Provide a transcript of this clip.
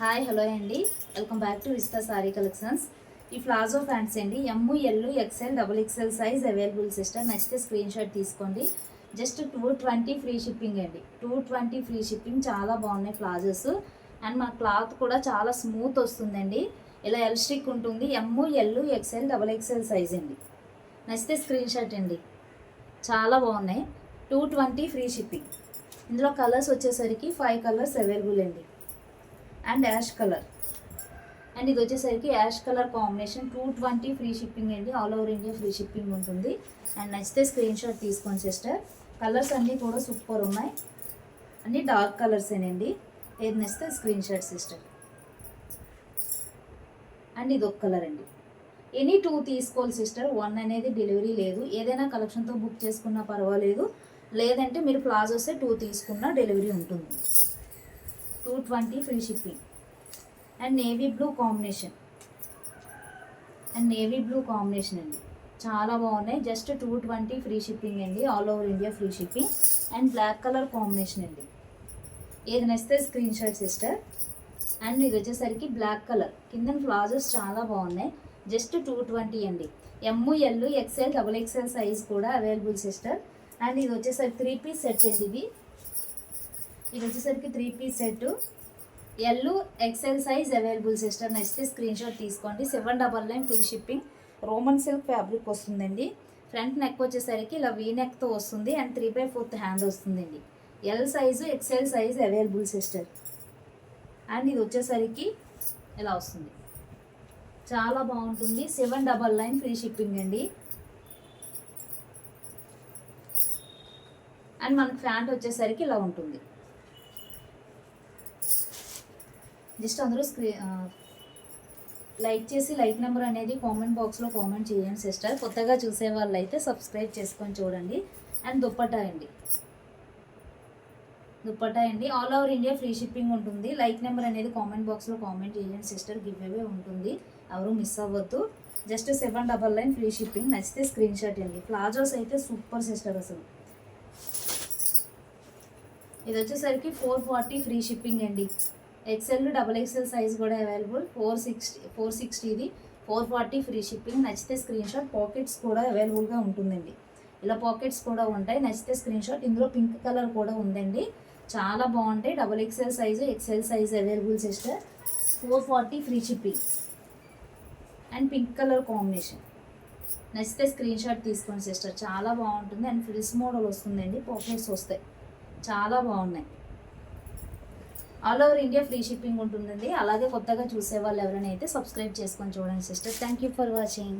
Hi hello అండి. Welcome back to Vista sari collections. ఈ palazzo pants అండి M L XL double XL size available sister నచ్చితే screen shot తీసుకోండి. Just two twenty free shipping అండి. Two twenty free shipping చాలా బాగున్నాయి palazzos. And మన cloth కూడా చాలా స్మూత్ వస్తుందండి. ఇలా ఎల్ స్టిక్ ఉంటుంది M L XL double XL size అండి. నచ్చితే స్క్రీన్ షాట్ అండి. చాలా బాగున్నాయి. టూ ట్వంటీ ఫ్రీ షిప్పింగ్ ఇందులో కలర్స్ వచ్చేసరికి ఫైవ్ కలర్స్ అవైలబుల్ అండి. And ash colour. అండ్ ఇది వచ్చేసరికి ash colour combination two twenty free shipping అండి. All over India free shipping ఉంటుంది. అండ్ నచ్చితే స్క్రీన్ షాట్ తీసుకోండి సిస్టర్. కలర్స్ అన్నీ కూడా సూపర్ ఉన్నాయి. అన్నీ డార్క్ కలర్సేనండి ఏది నచ్చితే స్క్రీన్ షాట్ సిస్టర్. అండ్ ఇది ఒక కలర్ అండి. ఎనీ టూ తీసుకోవాలి సిస్టర్. వన్ అనేది డెలివరీ లేదు. ఏదైనా కలెక్షన్తో బుక్ చేసుకున్నా పర్వాలేదు. లేదంటే మీరు ప్లాజోసే టూ తీసుకున్నా డెలివరీ ఉంటుంది. Two twenty free shipping and navy blue combination and navy blue combination అండి. చాలా బాగున్నాయి. Just two twenty free shipping అండి. All over India free shipping and black colour combination అండి. ఏది నచ్చితే స్క్రీన్ షాట్ సిస్టర్ అండ్ ఇది వచ్చేసరికి బ్లాక్ కలర్ కింద ఫ్లాజర్స్ చాలా బాగున్నాయి. జస్ట్ టూ ట్వంటీ అండి. M L XL double XL size కూడా అవైలబుల్ సిస్టర్ అండ్ ఇది వచ్చేసరికి త్రీ పీస్ సెట్ అండి ఇవి ఇది వచ్చేసరికి three piece set L XL size available sister నచ్చితే స్క్రీన్ షాట్ తీసుకోండి. Seven double nine free shipping roman silk fabric వస్తుందండి. ఫ్రంట్ నెక్ వచ్చేసరికి ఇలా వీ నెక్తో వస్తుంది and three by fourth hand వస్తుందండి. L size XL size available sister and ఇది వచ్చేసరికి ఇలా వస్తుంది. చాలా బాగుంటుంది. Seven double nine free shipping అండి. అండ్ మనకు ఫ్యాంట్ వచ్చేసరికి ఇలా ఉంటుంది. జస్ట్ అందరూ స్క్రీ లైక్ చేసి లైక్ నెంబర్ అనేది కామెంట్ బాక్స్లో కామెంట్ చేయండి సిస్టర్. కొత్తగా చూసే వాళ్ళు అయితే సబ్స్క్రైబ్ చేసుకొని చూడండి. అండ్ దుప్పటా అండి. దుప్పటా అండి. All over India free shipping ఉంటుంది. లైక్ నెంబర్ అనేది కామెంట్ బాక్స్లో కామెంట్ చేయండి సిస్టర్. గివ్ అవే ఉంటుంది. ఎవరు మిస్ అవ్వద్దు. Just seven double nine free shipping. నచ్చితే స్క్రీన్ షాట్ అండి ప్లాజోస్ అయితే సూపర్ సిస్టర్ అసలు. ఇది వచ్చేసరికి ఫోర్ ఫార్టీ ఫ్రీ షిప్పింగ్ అండి. ఎక్సెల్ డబల్ ఎక్సెల్ సైజ్ కూడా అవైలబుల్ ఫోర్ సిక్స్టీ ఫోర్ సిక్స్టీది ఫోర్ ఫార్టీ ఫ్రీ షిప్పింగ్ నచ్చితే స్క్రీన్ షాట్ పాకెట్స్ కూడా అవైలబుల్గా ఉంటుందండి. ఇలా పాకెట్స్ కూడా ఉంటాయి. నచ్చితే స్క్రీన్ షాట్ ఇందులో పింక్ కలర్ కూడా ఉందండి. చాలా బాగుంటాయి. Double XL size XL size available sister four forty free shipping and pink colour combination నచ్చితే స్క్రీన్ షాట్ తీసుకోండి సిస్టర్ చాలా బాగుంటుంది. అండ్ ఫ్రిల్స్ మోడల్ వస్తుందండి. పాకెట్స్ వస్తాయి. చాలా బాగున్నాయి. All over India free shipping ఉంటుందండి. అలాగే కొత్తగా చూసే వాళ్ళు ఎవరైనా అయితే సబ్స్క్రైబ్ చేసుకొని చూడండి sister. Thank you for watching.